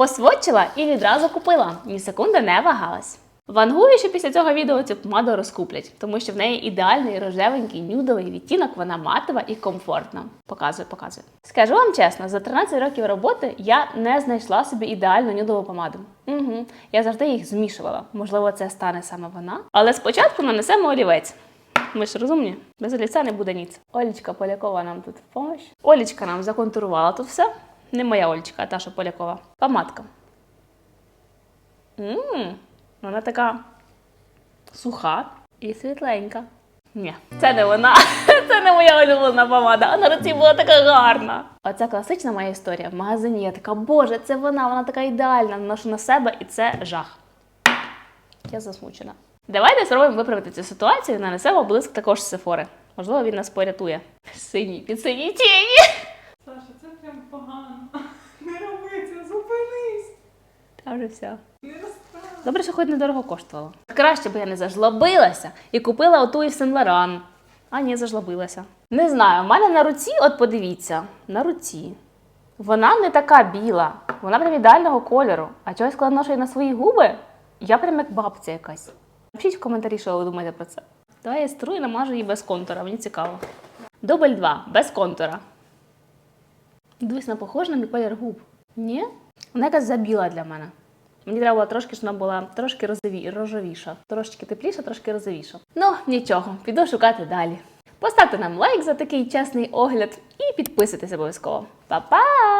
Посводчила і відразу купила. Ні секунди не вагалась. Вангую, що після цього відео цю помаду розкуплять, тому що в неї ідеальний рожевенький нюдовий відтінок, вона матова і комфортна. Показую, показую. Скажу вам чесно, за 13 років роботи я не знайшла собі ідеальну нюдову помаду. Угу. Я завжди їх змішувала. Можливо, це стане саме вона. Але спочатку нанесемо олівець. Ми ж розумні, без олівця не буде ніц. Олічка Полякова нам тут в помощь. Олічка нам законтурувала тут все. Не моя Олічка, а та, що Полякова. Помадка. Ммм, вона така суха і світленька. Ні, це не вона. Це не моя улюблена помада. А на руці була така гарна. Оце класична моя історія. В магазині я така, боже, це вона, вона така ідеальна, наношу на себе, і це жах. Я засмучена. Давайте спробуємо виправити цю ситуацію і нанесемо блиск також з сефори. Можливо, він нас порятує. Синій під синій тіні. Саша, це прям погано. Не роби це, зупинись. Та вже все. Добре, що хоч недорого коштувало. Краще б я не зажлобилася і купила оту і Сен Лоран. А ні, зажлобилася. Не знаю, в мене на руці, от подивіться, на руці. Вона не така біла, вона прям ідеального кольору. А чогось коли її на свої губи, я прям як бабця якась. Напишіть в коментарі, що ви думаєте про це. Давай я стру і намажу її без контура, мені цікаво. Дубль 2, без контура. Дивись, вона похожа на мій колір губ. Ні? Вона якась забіла для мене. Мені треба було трошки, щоб вона була трошки розові, рожовіша, Трошки тепліша, трошки розовіша. Ну, нічого, піду шукати далі. Поставте нам лайк за такий чесний огляд і підписуйтесь обов'язково. Па-па!